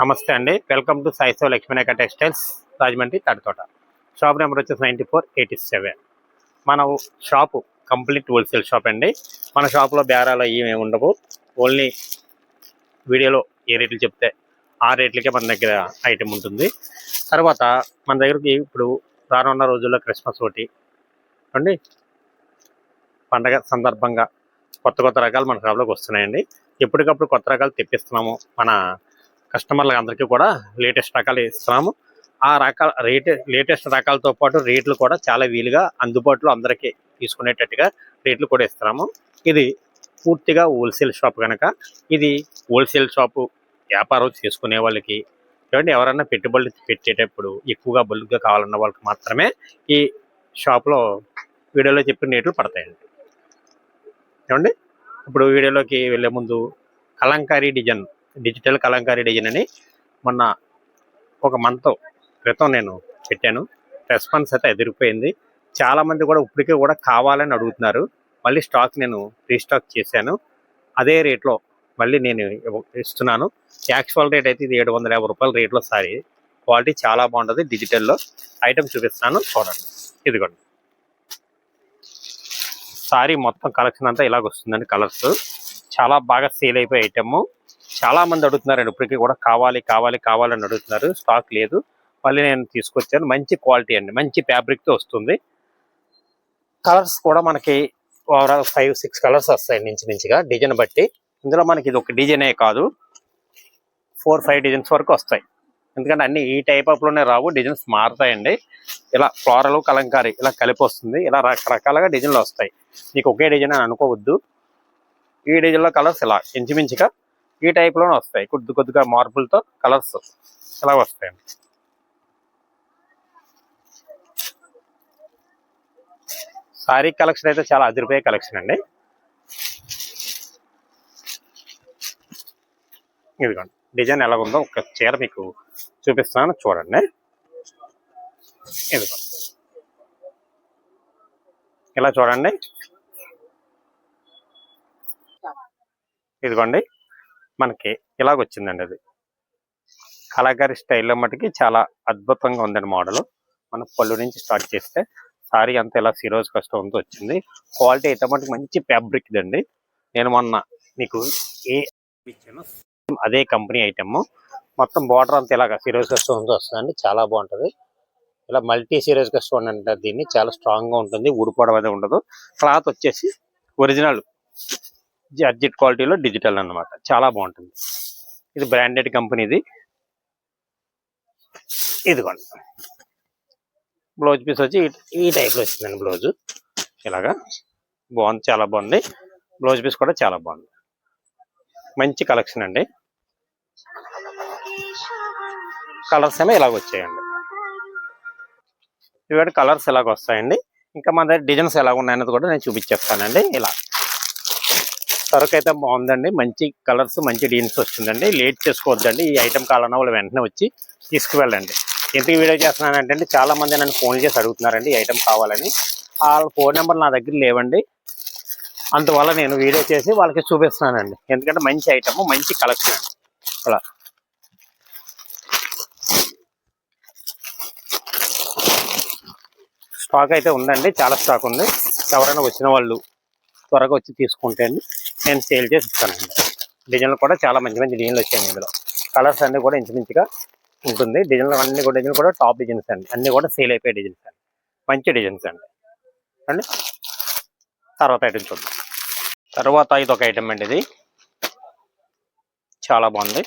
నమస్తే అండి. Welcome to సాయిసో Lakshminayaka textiles Rajahmundry Thaditota. Shop number వచ్చేసి నైంటీ ఫోర్ ఎయిటీ సెవెన్. మన షాపు కంప్లీట్ హోల్సేల్ షాప్ అండి. మన షాప్లో బేరాలు ఏమేమి ఉండవు. ఓన్లీ వీడియోలో ఏ రేట్లు చెప్తే ఆ రేట్లకే మన దగ్గర ఐటెం ఉంటుంది. తర్వాత మన దగ్గరికి ఇప్పుడు రానున్న రోజుల్లో క్రిస్మస్ ఒకటి అండి. పండగ సందర్భంగా కొత్త కొత్త రకాలు మన షాప్లోకి వస్తున్నాయండి. ఎప్పటికప్పుడు కొత్త రకాలు తెప్పిస్తున్నాము మన కస్టమర్లకు అందరికీ కూడా లేటెస్ట్ రకాలు ఇస్తున్నాము. ఆ రకాల రేట్ లేటెస్ట్ రకాలతో పాటు రేట్లు కూడా చాలా వీలుగా అందుబాటులో అందరికీ తీసుకునేటట్టుగా రేట్లు కూడా ఇస్తున్నాము. ఇది పూర్తిగా హోల్సేల్ షాప్ కనుక ఇది హోల్సేల్ షాపు వ్యాపారం చేసుకునే వాళ్ళకి చూడండి ఎవరైనా పెట్టుబడులు పెట్టేటప్పుడు ఎక్కువగా బల్క్గా కావాలన్న వాళ్ళకి మాత్రమే ఈ షాప్లో వీడియోలో చెప్పిన రేట్లు పడతాయండి. ఏమండి ఇప్పుడు వీడియోలోకి వెళ్ళే ముందు Kalamkari design digital Kalamkari design అని మొన్న ఒక మంత్ క్రితం నేను పెట్టాను. రెస్పాన్స్ అయితే ఎదిరిపోయింది. చాలా మంది కూడా ఇప్పటికే కూడా కావాలని అడుగుతున్నారు. మళ్ళీ స్టాక్ నేను రీస్టాక్ చేశాను. అదే రేట్లో మళ్ళీ నేను ఇస్తున్నాను. యాక్చువల్ రేట్ అయితే ఇది ఏడు వందల యాభై రూపాయల రేట్లో సారీ. క్వాలిటీ చాలా బాగుంటుంది డిజిటల్లో. ఐటమ్ చూపిస్తాను చూడండి. ఇదిగోండి. సారీ మొత్తం కలెక్షన్ అంతా ఇలాగ వస్తుందండి కలర్స్. చాలా బాగా సేల్ అయిపోయే ఐటమ్. చాలా మంది అడుగుతున్నారండి ఇప్పటికీ కూడా కావాలి కావాలి కావాలని అడుగుతున్నారు. స్టాక్ లేదు. మళ్ళీ నేను తీసుకొచ్చాను. మంచి క్వాలిటీ అండి. మంచి ఫ్యాబ్రిక్తో వస్తుంది. కలర్స్ కూడా మనకి ఓవరాల్ ఫైవ్ సిక్స్ కలర్స్ వస్తాయి మించి మించిగా డిజైన్ బట్టి. ఇందులో మనకి ఇది ఒక డిజైనే కాదు. ఫోర్ ఫైవ్ డిజైన్స్ వరకు వస్తాయి. ఎందుకంటే అన్ని ఈ టైప్ ఆఫ్లోనే రావు. డిజైన్స్ మారుతాయండి. ఇలా ఫ్లోరల్ కలంకారీ ఇలా కలిపి వస్తుంది. ఇలా రకరకాలుగా డిజైన్లు వస్తాయి. మీకు ఒకే డిజైన్ అని అనుకోవద్దు. ఈ డిజైన్లో కలర్స్ ఇలా ఇంచుమించుగా ఈ టైప్లోనే లోనే వస్తాయి. కొద్ది కొద్దిగా మార్పులతో కలర్స్ ఇలా వస్తాయండి సారీ కలెక్షన్ అయితే చాలా అదిరిపోయే కలెక్షన్ అండి. ఇదిగోండి. డిజైన్ ఎలా ఉందో ఒక చీర మీకు చూపిస్తాను చూడండి. ఇదిగోండి ఇలా చూడండి. ఇదిగోండి. మనకి ఇలాగొచ్చిందండి అది. కళాకారి స్టైల్లో మటుకి చాలా అద్భుతంగా ఉందండి మోడల్. మనం పళ్ళు నుంచి స్టార్ట్ చేస్తే సారీ అంతా ఇలా సిరోజ్ కష్టంతో వచ్చింది. క్వాలిటీ అయితే మటుకు మంచి ఫ్యాబ్రిక్ ఇదండి. నేను మొన్న మీకు ఏ అదే కంపెనీ ఐటమ్. మొత్తం బార్డర్ అంతా ఇలాగ సిరోజ్ కష్టంతో వస్తుందండి. చాలా బాగుంటుంది. ఇలా మల్టీ సిరీస్ కష్టం చూడండి అంటారు దీన్ని. చాలా స్ట్రాంగ్గా ఉంటుంది. ఊడిపోవడం అనేది ఉండదు. క్లాత్ వచ్చేసి ఒరిజినల్. జార్జెట్ క్వాలిటీలో డిజిటల్ అన్నమాట. చాలా బాగుంటుంది. ఇది బ్రాండెడ్ కంపెనీది. ఇదిగోండి. బ్లౌజ్ పీస్ వచ్చి ఈ- టైప్లో వచ్చిందండి బ్లౌజ్. ఇలాగా. బాగుంది చాలా బాగుంది. బ్లౌజ్ పీస్ కూడా చాలా బాగుంది. మంచి కలెక్షన్ అండి. కలర్స్ ఏమో ఇలాగ వచ్చాయండి. ఇవాటి కలర్స్ ఇలాగ వస్తాయండి. ఇంకా మన దగ్గర డిజైన్స్ ఎలాగ ఉన్నాయన్నది కూడా నేను చూపించేస్తానండి. ఇలా. సరుకు అయితే బాగుందండి. మంచి కలర్స్ మంచి డీన్స్ వచ్చిందండి. లేట్ చేసుకోవద్దండి. ఈ ఐటమ్ కావాలన్నా వాళ్ళు వెంటనే వచ్చి తీసుకువెళ్ళండి. ఎందుకు వీడియో చేస్తున్నానంటే అండి చాలా మంది నన్ను ఫోన్ చేసి అడుగుతున్నారండి ఈ ఐటెం కావాలని. వాళ్ళ ఫోన్ నెంబర్ నా దగ్గర లేవండి. అందువల్ల నేను వీడియో చేసి వాళ్ళకి చూపిస్తున్నానండి. ఎందుకంటే మంచి ఐటమ్ మంచి కలెక్షన్ అండి. అలా. స్టాక్ అయితే ఉందండి. చాలా స్టాక్ ఉంది. ఎవరైనా వచ్చిన వాళ్ళు త్వరగా వచ్చి తీసుకుంటే అండి. నేను సేల్ చేసి ఇస్తానండి డిజైన్లు కూడా చాలా మంచి మంచి డిజైన్లు వచ్చాయి ఇందులో. కలర్స్ అన్ని కూడా ఇంచుమించుగా ఉంటుంది. డిజైన్లు అన్ని కూడా డిజైన్ కూడా టాప్ డిజైన్స్ అండి. అన్నీ కూడా సేల్ అయిపోయే డిజైన్స్ అండి. మంచి డిజైన్స్ అండి. అండి? తర్వాత ఐటమ్ చూద్దాం. తర్వాత ఇది ఒక ఐటమ్ అండి ఇది. చాలా బాగుంది.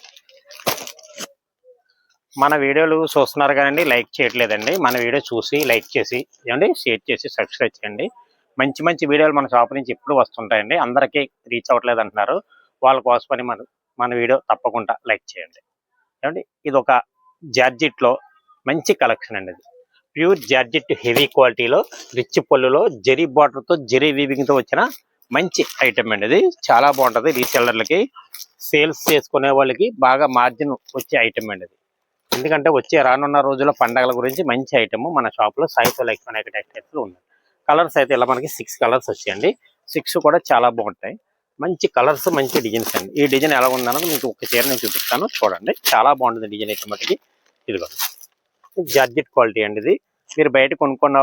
మన వీడియోలు చూస్తున్నారు కానీ లైక్ చేయట్లేదండి. మన వీడియో చూసి లైక్ చేసి ఏమండి? షేర్ చేసి సబ్స్క్రైబ్ చేయండి. మంచి మంచి వీడియోలు మన షాప్ నుంచి ఎప్పుడు వస్తుంటాయండి. అందరికీ రీచ్ అవ్వట్లేదు అంటున్నారు. వాళ్ళ కోసమని మన మన వీడియో తప్పకుండా లైక్ చేయండి. ఏమండి? ఇది ఒక జార్జిట్లో మంచి కలెక్షన్ అండి ఇది. ప్యూర్ జార్జిట్ హెవీ క్వాలిటీలో రిచ్ పళ్ళులో జెరీ బార్డర్తో జెరీ వీవింగ్తో వచ్చిన మంచి ఐటమ్ అండి ఇది. చాలా బాగుంటుంది రీసెల్లర్లకి. సేల్స్ చేసుకునే వాళ్ళకి బాగా మార్జిన్ వచ్చే ఐటమ్ అండి ఇది. ఎందుకంటే వచ్చే రానున్న రోజుల్లో పండగల గురించి మంచి ఐటమ్ మన షాప్లో సాయితో లైక్ టెక్స్టైల్స్లో ఉంది కలర్స్ అయితే ఇలా మనకి సిక్స్ కలర్స్ వచ్చాయండి. సిక్స్ కూడా చాలా బాగుంటాయి. మంచి కలర్స్ మంచి డిజైన్స్ అండి. ఈ డిజైన్ ఎలా ఉందన్నది మీకు ఒక చీర నేను చూపిస్తాను. చూడండి. చాలా బాగుంటుంది డిజైన్ అయితే మటుకి ఇదిగో. జార్జెట్ క్వాలిటీ అండి ఇది. మీరు బయట కొనుక్కున్న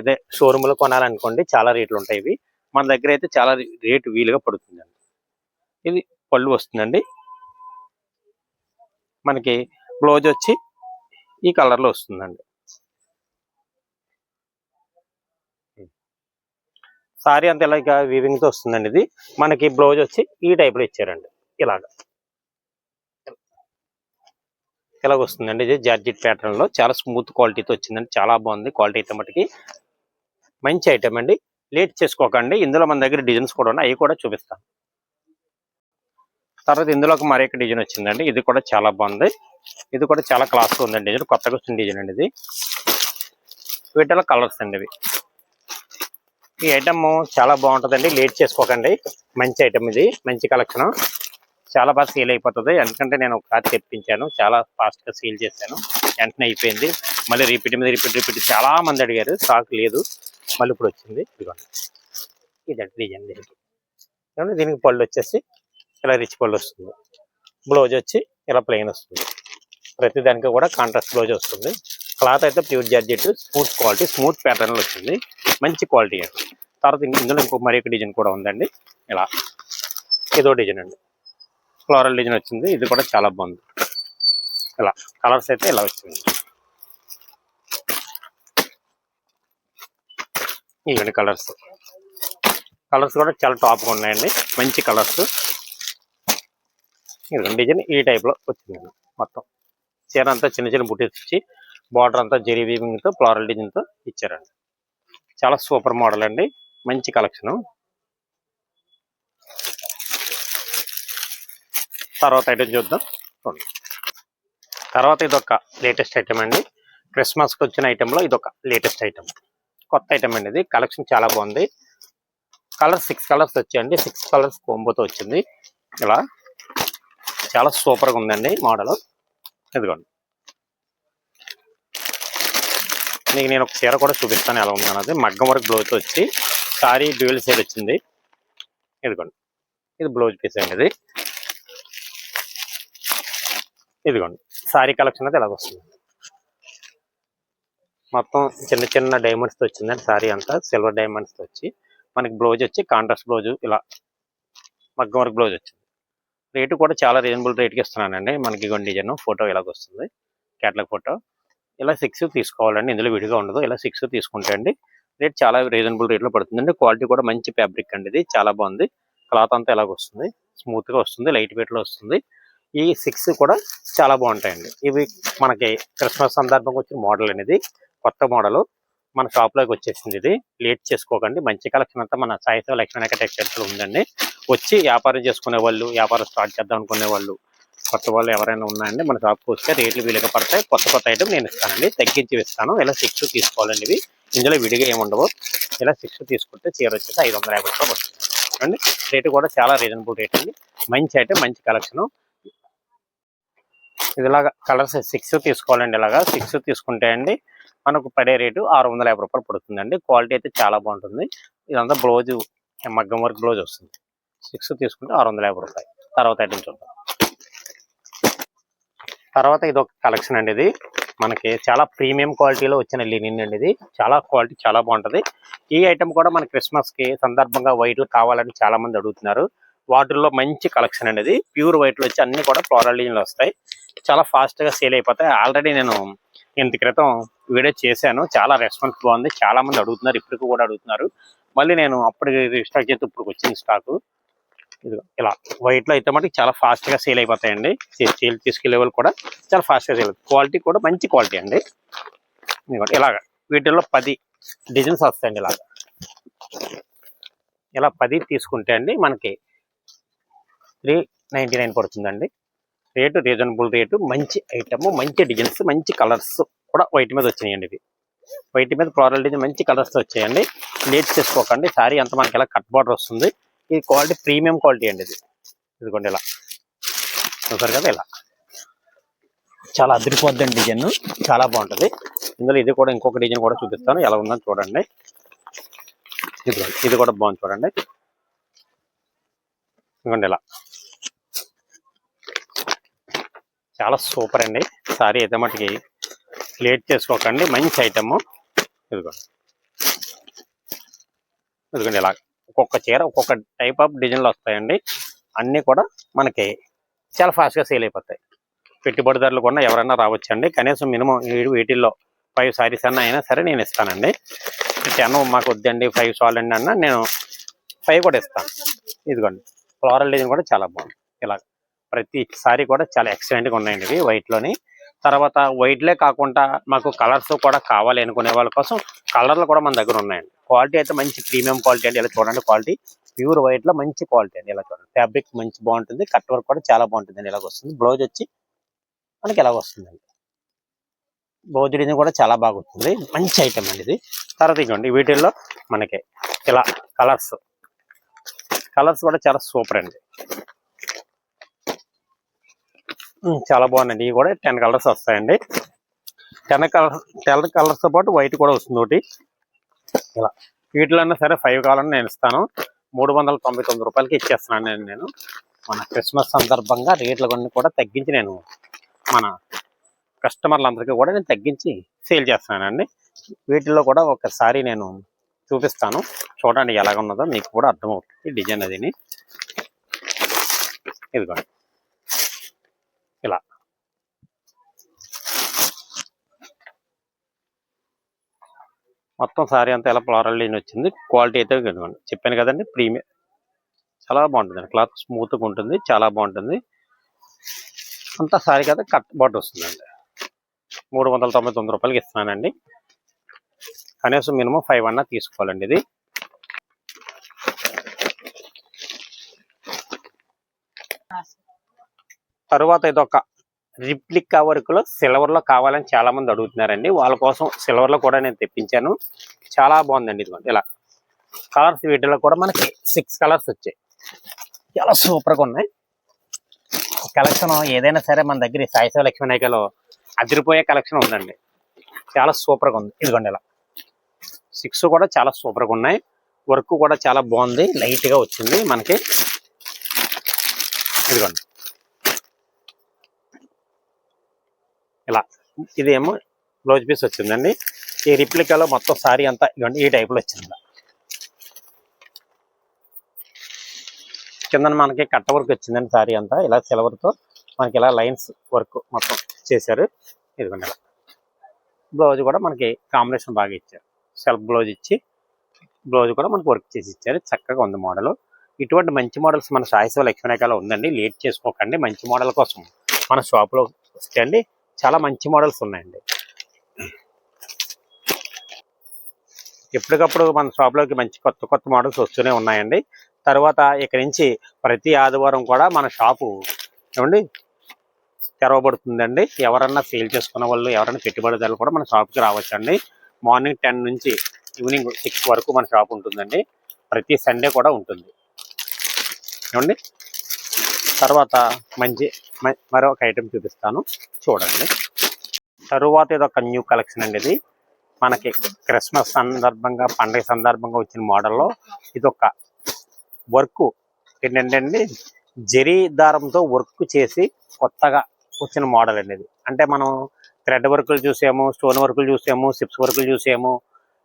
అదే షోరూమ్లో కొనాలనుకోండి చాలా రేట్లు ఉంటాయి ఇవి. మన దగ్గర అయితే చాలా రేటు వీలుగా పడుతుందండి. ఇది పళ్ళు వస్తుందండి. మనకి బ్లౌజ్ వచ్చి ఈ కలర్లో వస్తుందండి. సారీ అంతా ఇలా వీవింగ్తో వస్తుందండి ఇది. మనకి బ్లౌజ్ వచ్చి ఈ టైప్లో ఇచ్చారండి. ఇలాగ. ఇలాగ వస్తుందండి ఇది జార్జిట్ ప్యాటర్న్లో. చాలా స్మూత్ క్వాలిటీతో వచ్చిందండి. చాలా బాగుంది. క్వాలిటీ అయితే మటుకి మంచి ఐటమ్ అండి. లేట్ చేసుకోకండి. ఇందులో మన దగ్గర డిజైన్స్ కూడా ఉన్నాయి. అవి కూడా చూపిస్తాను. తర్వాత ఇందులో ఒక మరొక డిజైన్ వచ్చిందండి. ఇది కూడా చాలా బాగుంది. ఇది కూడా చాలా క్లాస్గా ఉందండి. డిజైన్ కొత్తగా వచ్చిన డిజైన్ అండి ఇది. వీటిలో కలర్స్ అండి ఇవి. ఈ ఐటమ్ చాలా బాగుంటుందండి. లేట్ చేసుకోకండి. మంచి ఐటమ్ ఇది. మంచి కలెక్షన్ చాలా బాగా సేల్ అయిపోతుంది. ఎందుకంటే నేను ఒకసారి తెప్పించాను. చాలా ఫాస్ట్గా సేల్ చేశాను. వెంటనే అయిపోయింది. మళ్ళీ రిపీట్ మీద రిపీట్ రిపీట్ చాలా మంది అడిగారు. స్టాక్ లేదు. మళ్ళీ ఇప్పుడు వచ్చింది. ఇదిగోండి. ఇదండి డిజైన్ దీనికి దీనికి పళ్ళు వచ్చేసి ఇలా రిచ్ పళ్ళు వస్తుంది. బ్లౌజ్ వచ్చి ఇలా ప్లెయిన్ వస్తుంది. ప్రతి దానికి కూడా కాంట్రాస్ట్ బ్లౌజ్ వస్తుంది. క్లాత్ అయితే pure georgette smooth quality smooth ప్యాటర్న్లో వచ్చింది. మంచి క్వాలిటీ అండి. తర్వాత ఇందులో ఇంకో మరి డిజైన్ కూడా ఉందండి. ఇలా ఏదో డిజైన్ అండి. ఫ్లోరల్ డిజైన్ వచ్చింది. ఇది కూడా చాలా బాగుంది. ఇలా కలర్స్ అయితే ఇలా వచ్చింది. ఇవన్నీ కలర్స్. కలర్స్ కూడా చాలా టాప్గా ఉన్నాయండి. మంచి కలర్స్. ఇది డిజైన్ ఈ టైప్లో వచ్చిందండి మొత్తం. చీర అంతా చిన్న చిన్న బుటీస్ ఇచ్చి బార్డర్ అంతా జెరీ ఫ్లోరల్ డిజైన్తో ఇచ్చారండి. చాలా సూపర్ మోడల్ అండి. మంచి కలెక్షన్. తర్వాత ఐటమ్ చూద్దాం. తర్వాత ఇదొక లేటెస్ట్ ఐటమ్ అండి. క్రిస్మస్కి వచ్చిన ఐటెంలో ఇదొక లేటెస్ట్ ఐటమ్ కొత్త ఐటమ్ అండి ఇది. కలెక్షన్ చాలా బాగుంది. కలర్ సిక్స్ కలర్స్ వచ్చాయండి. సిక్స్ కలర్స్ కోంబోతో వచ్చింది. ఇలా చాలా సూపర్గా ఉందండి మోడల్. ఇదిగోండి. మీకు నేను ఒక చీర కూడా చూపిస్తాను ఎలా ఉంది అన్నది. మగ్గం వర్క్ బ్లౌజ్ వచ్చి సారీ డ్యూయల్ సైడ్ వచ్చింది. ఇదిగోండి. ఇది బ్లౌజ్ పీస్ అండి ఇది. ఇదిగోండి. సారీ కలెక్షన్ అయితే ఇలాగ వస్తుంది మొత్తం చిన్న చిన్న డైమండ్స్తో వచ్చిందండి సారీ అంతా. సిల్వర్ డైమండ్స్తో వచ్చి మనకి బ్లౌజ్ వచ్చి కాంట్రాస్ట్ బ్లౌజ్ ఇలా మగ్గం వర్క్ బ్లౌజ్ వచ్చింది. రేటు కూడా చాలా రీజనబుల్ రేట్కి ఇస్తున్నానండి. మనకి ఇగోండి డిజైన్ ఫోటో ఇలాగ వస్తుంది క్యాటలాగ్ ఫోటో ఇలా సిక్స్ తీసుకోవాలండి. ఇందులో విడిగా ఉండదు. ఇలా సిక్స్ తీసుకుంటే అండి రేట్ చాలా రీజనబుల్ రేట్లో పడుతుందండి. క్వాలిటీ కూడా మంచి ఫ్యాబ్రిక్ అండి ఇది. చాలా బాగుంది. క్లాత్ అంతా ఎలాగ వస్తుంది. స్మూత్గా వస్తుంది. లైట్ వెయిట్లో వస్తుంది. ఈ సిక్స్ కూడా చాలా బాగుంటాయండి. ఇవి మనకి క్రిస్మస్ సందర్భంగా వచ్చిన మోడల్ అనేది కొత్త మోడల్. మన షాప్లోకి వచ్చేసింది ఇది. లేట్ చేసుకోకండి. మంచి కలెక్షన్ అంతా మన సాయితో లక్ష్మణ టెక్స్టైల్స్లో ఉందండి. వచ్చి వ్యాపారం చేసుకునే వాళ్ళు వ్యాపారం స్టార్ట్ చేద్దాం అనుకునే వాళ్ళు కొత్త వాళ్ళు ఎవరైనా ఉన్నాయండి మన షాప్కి వస్తే రేట్లు వీలుగా పడతాయి. కొత్త కొత్త ఐటమ్ నేను ఇస్తానండి. తగ్గించి ఇస్తాను. ఇలా సిక్స్ తీసుకోవాలండి ఇవి? ఇందులో విడిగా ఏమి ఉండవు. ఇలా సిక్స్ తీసుకుంటే చీర వచ్చేసి ఐదు వందల యాభై రూపాయలు వస్తుంది. అండి రేటు కూడా చాలా రీజనబుల్ రేట్ అండి. మంచి ఐటమ్ మంచి కలెక్షన్ ఇదిలాగా కలర్స్ సిక్స్ తీసుకోవాలండి ఇలాగా. సిక్స్ తీసుకుంటే అండి మనకు పడే రేటు ఆరు వందల యాభై రూపాయలు పడుతుందండి. క్వాలిటీ అయితే చాలా బాగుంటుంది. ఇదంతా బ్లౌజ్ మగ్గం వర్క్ బ్లౌజ్ వస్తుంది. సిక్స్ తీసుకుంటే ఆరు వందల యాభై రూపాయలు. తర్వాత ఐటమ్ చూద్దాం. తర్వాత ఇది ఒక కలెక్షన్ అండి ఇది. మనకి చాలా ప్రీమియం క్వాలిటీలో వచ్చిన లినిన్ అండి ఇది. చాలా క్వాలిటీ చాలా బాగుంటది. ఈ ఐటమ్ కూడా మన క్రిస్మస్కి సందర్భంగా వైట్ కావాలని చాలా మంది అడుగుతున్నారు. వాటిల్లో మంచి కలెక్షన్ అండి ఇది. ప్యూర్ వైట్ వచ్చి అన్ని కూడా ఫ్లోరల్ డిజైన్లు వస్తాయి. చాలా ఫాస్ట్గా సేల్ అయిపోతాయి. ఆల్రెడీ నేను ఇంత క్రితం వీడియో చేశాను. చాలా రెస్పాన్స్ బాగుంది. చాలా మంది అడుగుతున్నారు. ఇప్పటికి కూడా అడుగుతున్నారు. మళ్ళీ నేను అప్పటికి రీస్టాక్ చేస్తే ఇప్పుడు వచ్చింది స్టాక్ ఇదిగో ఇలా. వైట్లో అయితే మటుకు చాలా ఫాస్ట్గా సేల్ అయిపోతాయండి. సేల్ తీసుకెళ్ళే వాళ్ళు కూడా చాలా ఫాస్ట్గా సేల్ సేల్ క్వాలిటీ కూడా మంచి క్వాలిటీ అండి. ఇదిగోండి ఇలాగ. వీటిల్లో పది డిజైన్స్ వస్తాయండి ఇలాగ. ఇలా పది తీసుకుంటే అండి మనకి త్రీ నైంటీ నైన్ పడుతుందండి. రేటు రీజనబుల్ రేటు మంచి ఐటమ్ మంచి డిజైన్స్ మంచి కలర్స్ కూడా వైట్ మీద వచ్చినాయండి ఇవి. వైట్ మీద ఫ్లోరల్ డిజైన్ మంచి కలర్స్ వచ్చాయండి. లేట్ చేసుకోకండి. సారీ అంతా మనకి ఇలా కట్ బార్డర్ వస్తుంది. ఈ క్వాలిటీ ప్రీమియం క్వాలిటీ అండి ఇది. ఇదిగోండి ఇలా. చూసారు కదా ఇలా. చాలా అదిరిపోద్దండి డిజైన్. చాలా బాగుంటుంది. ఇందులో ఇది కూడా ఇంకొక డిజైన్ కూడా చూపిస్తాను. ఎలా ఉందని చూడండి. ఇది కూడా బాగుంది చూడండి. ఇదిగోండి ఇలా. చాలా సూపర్ అండి. సారీ అయితే మటుకి లేట్ చేసుకోకండి. మంచి ఐటమ్. ఇదిగోండి. ఇదిగోండి ఇలా. ఒక్కొక్క చీర ఒక్కొక్క టైప్ ఆఫ్ డిజైన్లు వస్తాయండి. అన్నీ కూడా మనకి చాలా ఫాస్ట్గా సేల్ అయిపోతాయి. పెట్టుబడిదారులు కూడా ఎవరైనా రావచ్చండి. కనీసం మినిమం వీటిల్లో ఫైవ్ సారీస్ అన్న అయినా సరే నేను ఇస్తానండి. టెన్ మాకు వద్దండి ఫైవ్ చాలండి అన్న నేను ఫైవ్ కూడా ఇస్తాను. ఇదిగోండి ఫ్లోరల్ డిజైన్ కూడా చాలా బాగుంది. ఇలా ప్రతి సారీ కూడా చాలా ఎక్సలెంట్గా ఉన్నాయండి ఇవి వైట్లోని తర్వాత వైట్లే కాకుండా మాకు కలర్స్ కూడా కావాలి అనుకునే వాళ్ళ కోసం కలర్లు కూడా మన దగ్గర ఉన్నాయండి. క్వాలిటీ అయితే మంచి ప్రీమియం క్వాలిటీ అండి. ఇలా చూడండి క్వాలిటీ. ప్యూర్ వైట్లో మంచి క్వాలిటీ అండి. ఇలా చూడండి. ఫ్యాబ్రిక్ మంచి బాగుంటుంది. కట్ వర్క్ కూడా చాలా బాగుంటుంది అండి. ఇలాగ వస్తుంది. బ్లౌజ్ వచ్చి మనకి ఇలాగ వస్తుందండి. బ్లౌజ్ డిజైన్ కూడా చాలా బాగా వస్తుంది. మంచి ఐటమ్ అండి ఇది. తర్వాత ఇవ్వండి వీటిల్లో మనకి ఇలా కలర్స్. కలర్స్ కూడా చాలా సూపర్ అండి. చాలా బాగుందండి ఇవి కూడా టెన్ కలర్స్ వస్తాయండి. టెన్ కలర్ టెన్ కలర్స్తో పాటు వైట్ కూడా వస్తుంది ఒకటి. ఇలా. వీటిలో సరే ఫైవ్ కావాలని నేను ఇస్తాను. మూడు వందల తొంభై తొమ్మిది రూపాయలకి ఇచ్చేస్తున్నాను నేను నేను. మన క్రిస్మస్ సందర్భంగా రేట్ల కొన్ని కూడా తగ్గించి నేను మన కస్టమర్లందరికీ కూడా నేను తగ్గించి సేల్ చేస్తున్నానండి. వీటిల్లో కూడా ఒకసారి నేను చూపిస్తాను. చూడండి ఎలాగ ఉన్నదో మీకు కూడా అర్థమవుతుంది డిజైన్ అదిని. ఇదిగోండి. ఇలా. మొత్తం సారీ అంతా ఎలా ఫ్లోరల్ లైన్ వచ్చింది క్వాలిటీ అయితే ఇదిగోండి. చెప్పాను కదండి ప్రీమియం చాలా బాగుంటుంది క్లాత్ స్మూత్గా ఉంటుంది చాలా బాగుంటుంది. అంతా సారీ కదా కట్ బాట్ వస్తుందండి. మూడు వందల తొంభై తొమ్మిది రూపాయలకి ఇస్తున్నానండి. కనీసం మినిమం ఫైవ్ అన్నా తీసుకోవాలండి ఇది. తరువాత ఇదొక రిప్లికా వర్క్లో సిల్వర్లో కావాలని చాలా మంది అడుగుతున్నారండి. వాళ్ళ కోసం సిల్వర్లో కూడా నేను తెప్పించాను. చాలా బాగుందండి ఇదిగోండి. ఇలా కలర్స్ వీటిలో కూడా మనకి సిక్స్ కలర్స్ వచ్చాయి. చాలా సూపర్గా ఉన్నాయి. కలెక్షన్ ఏదైనా సరే మన దగ్గర ఈ సాయి లక్ష్మీ నాయకలో అదిరిపోయే కలెక్షన్ ఉందండి. చాలా సూపర్గా ఉంది. ఇదిగోండి ఇలా. సిక్స్ కూడా చాలా సూపర్గా ఉన్నాయి. వర్క్ కూడా చాలా బాగుంది. లైట్గా వచ్చింది మనకి. ఇదిగోండి. ఇలా ఇదేమో బ్లౌజ్ పీస్ వచ్చిందండి. ఈ రిప్లికాలో మొత్తం సారీ అంతా ఇవ్వండి ఈ టైప్లో వచ్చింది. కింద మనకి కట్ట వర్క్ వచ్చిందండి సారీ అంతా. ఇలా సిల్వర్తో మనకి ఇలా లైన్స్ వర్క్ మొత్తం చేశారు. ఇదిగోండి ఇలా. బ్లౌజ్ కూడా మనకి కాంబినేషన్ బాగా ఇచ్చారు. సెల్ఫ్ బ్లౌజ్ ఇచ్చి బ్లౌజ్ కూడా మనకి వర్క్ చేసి ఇచ్చారు. చక్కగా ఉంది మోడల్. ఇటువంటి మంచి మోడల్స్ మన సాయిశివ లక్ష్మీనాయకాలో ఉందండి. లేట్ చేసుకోకండి. మంచి మోడల్ కోసం మన షాప్లో వచ్చేయండి వస్తే అండి చాలా మంచి మోడల్స్ ఉన్నాయండి. ఎప్పటికప్పుడు మన షాప్లోకి మంచి కొత్త కొత్త మోడల్స్ వస్తూనే ఉన్నాయండి. తర్వాత ఇక్కడి నుంచి ప్రతి ఆదివారం కూడా మన షాపు ఏమండి? తెరవబడుతుందండి. ఎవరన్నా సేల్ చేసుకున్న వాళ్ళు ఎవరైనా పెట్టుబడిదారులు కూడా మన షాప్కి రావచ్చండి. మార్నింగ్ టెన్ నుంచి ఈవినింగ్ సిక్స్ వరకు మన షాప్ ఉంటుందండి. ప్రతి సండే కూడా ఉంటుంది. ఏమండి? తర్వాత మంచి మరొక ఐటెం చూపిస్తాను. చూడండి. తరువాత ఇది ఒక న్యూ కలెక్షన్ అండి ఇది. మనకి క్రిస్మస్ సందర్భంగా పండగ సందర్భంగా వచ్చిన మోడల్లో ఇది ఒక వర్క్ ఏంటంటే అండి జరీ దారంతో వర్క్ చేసి కొత్తగా వచ్చిన మోడల్ అండి ఇది. అంటే మనం థ్రెడ్ వర్కులు చూసాము స్టోన్ వర్కులు చూసాము సిప్స్ వర్కులు చూసాము.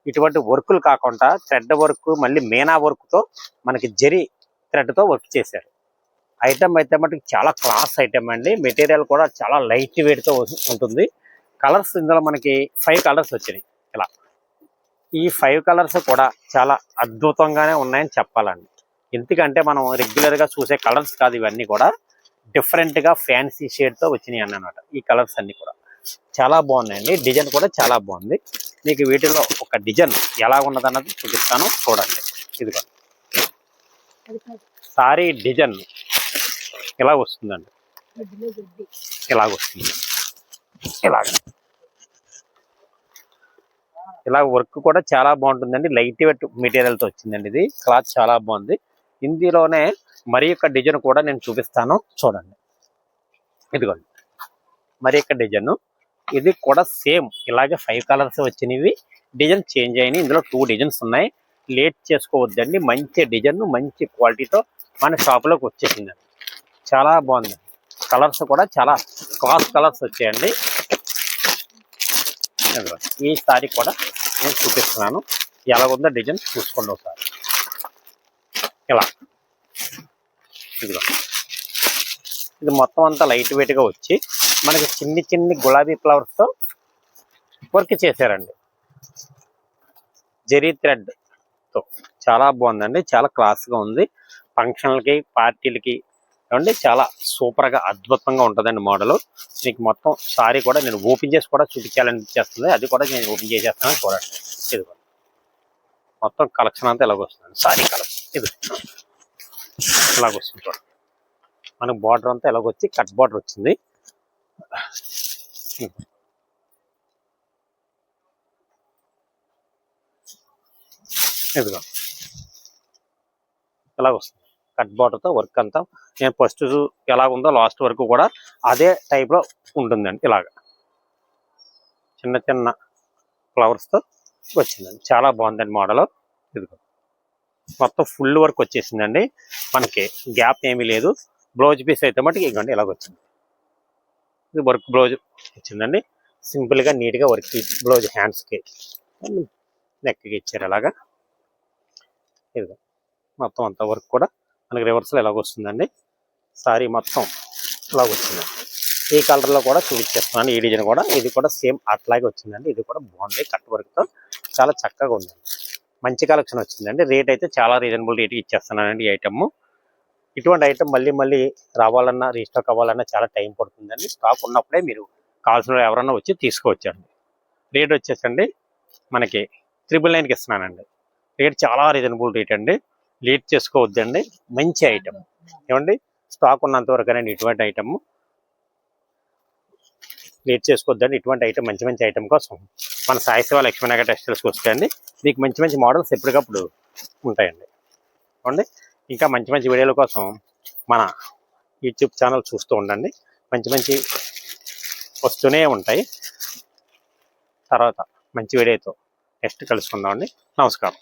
ఇటువంటి వర్కులు కాకుండా థ్రెడ్ వర్క్ మళ్ళీ మీనా వర్క్తో మనకి జరీ థ్రెడ్తో వర్క్ చేశారు. ఐటమ్ అయితే మటుకు చాలా క్లాస్ ఐటమ్ అండి. మెటీరియల్ కూడా చాలా లైట్ వెయిట్తో ఉంటుంది. కలర్స్ ఇందులో మనకి ఫైవ్ కలర్స్ వచ్చినాయి. ఇలా. ఈ ఫైవ్ కలర్స్ కూడా చాలా అద్భుతంగానే ఉన్నాయని చెప్పాలండి. ఎందుకంటే మనం రెగ్యులర్గా చూసే కలర్స్ కాదు ఇవన్నీ కూడా. డిఫరెంట్గా ఫ్యాన్సీ షేడ్తో వచ్చినాయి అన్నమాట ఈ కలర్స్ అన్ని కూడా. చాలా బాగున్నాయండి. డిజైన్ కూడా చాలా బాగుంది. మీకు వీటిలో ఒక డిజైన్ ఎలా ఉన్నదన్నది చూపిస్తాను. చూడండి. ఇదిగో. సారీ డిజైన్ ఇలా వస్తుందండి? ఇలాగ వస్తుంది? ఇలాగ ఇలా వర్క్ కూడా చాలా బాగుంటుందండి. లైట్ వెయిట్ మెటీరియల్తో వచ్చిందండి ఇది. క్లాత్ చాలా బాగుంది. ఇందులోనే మరి యొక్క డిజైన్ కూడా నేను చూపిస్తాను. చూడండి. ఇదిగోండి. మరి యొక్క డిజైన్. ఇది కూడా సేమ్. ఇలాగే ఫైవ్ కలర్స్ వచ్చినవి. డిజైన్ చేంజ్ అయినాయి. ఇందులో టూ డిజైన్స్ ఉన్నాయి. లేట్ చేసుకోవద్దండి. మంచి డిజైన్ మంచి క్వాలిటీతో మన షాప్లోకి వచ్చేసిందండి. చాలా బాగుంది. కలర్స్ కూడా చాలా క్రాస్ కలర్స్ వచ్చాయండి. ఈ సారీ కూడా నేను చూపిస్తున్నాను. ఎలా ఉందో డిజైన్ చూసుకోండి ఒకసారి. ఇలా. ఇదిగో. ఇది మొత్తం అంతా లైట్ వెయిట్గా వచ్చి మనకి చిన్ని చిన్ని గులాబీ ఫ్లవర్స్తో వర్క్ చేశారండి. జెరీ థ్రెడ్తో. చాలా బాగుందండి. చాలా క్లాస్గా ఉంది. ఫంక్షన్లకి పార్టీలకి ఏమంటే చాలా సూపర్గా అద్భుతంగా ఉంటుందండి మోడల్. మీకు మొత్తం సారీ కూడా నేను ఓపెన్ చేసి కూడా చూపించాలనిపిస్తుంది అది కూడా నేను ఓపెన్ చేసేస్తాను చూడండి. ఇది మొత్తం కలెక్షన్ అంతా ఎలాగొస్తుంది సారీ కలెక్షన్ ఇది. ఇలాగొస్తుంది చూడండి. మనకు బార్డర్ అంతా ఎలాగొచ్చి కట్ బార్డర్ వచ్చింది. ఇదిగో. ఇలాగ వస్తుంది. కట్ బార్డర్తో వర్క్ అంతా ఫస్ట్ ఎలా ఉందో లాస్ట్ వరకు కూడా అదే టైప్లో ఉంటుందండి ఇలాగ. చిన్న చిన్న ఫ్లవర్స్తో వచ్చిందండి. చాలా బాగుందండి మోడల్ ఇదిగో. మొత్తం ఫుల్ వర్క్ వచ్చేసిందండి. మనకి గ్యాప్ ఏమీ లేదు. బ్లౌజ్ పీస్ అయితే మటుకు ఇవ్వండి ఇలాగ వచ్చింది. ఇది వర్క్ బ్లౌజ్ వచ్చిందండి. సింపుల్గా నీట్గా వర్క్ బ్లౌజ్ హ్యాండ్స్కి నెక్కి ఇచ్చారు అలాగా. ఇదిగో. మొత్తం అంతా వర్క్ కూడా మనకి రివర్స్లో ఎలాగొస్తుందండి సారీ మొత్తం ఇలాగ వచ్చింది. ఈ కలర్లో కూడా చూపించేస్తున్నాను. ఈ డిజైన్ కూడా. ఇది కూడా సేమ్ అట్లాగే వచ్చిందండి. ఇది కూడా బాగుంది. కట్ వర్క్తో చాలా చక్కగా ఉందండి మంచి కలెక్షన్ వచ్చిందండి. రేట్ అయితే చాలా రీజనబుల్ రేట్కి ఇచ్చేస్తున్నానండి ఈ ఐటమ్ ఇటువంటి ఐటమ్ మళ్ళీ మళ్ళీ రావాలన్నా రీస్టాక్ అవ్వాలన్నా చాలా టైం పడుతుందండి. స్టాక్ ఉన్నప్పుడే మీరు కావాల్సిన ఎవరన్నా వచ్చి తీసుకోవచ్చండి. రేట్ వచ్చేసండి మనకి త్రిబుల్ నైన్కి ఇస్తున్నానండి. రేట్ చాలా రీజనబుల్ రేట్ అండి. లేట్ చేసుకోవద్దండి. మంచి ఐటమ్ ఏమండి? స్టాక్ ఉన్నంత వరకేనండి ఇటువంటి ఐటమ్ లేట్ చేసుకోవద్దండి. ఇటువంటి ఐటమ్ మంచి మంచి ఐటమ్ కోసం మన సాయిశివ లక్ష్మీనగర్ టెక్స్టైల్స్కి వస్తాయండి మీకు మంచి మంచి మోడల్స్ ఎప్పటికప్పుడు ఉంటాయండి. అవునండి ఇంకా మంచి మంచి వీడియోల కోసం మన యూట్యూబ్ ఛానల్ చూస్తూ ఉండండి. మంచి మంచి వస్తూనే ఉంటాయి. తర్వాత మంచి వీడియోతో నెక్స్ట్ కలుసుకుందామండి. నమస్కారం.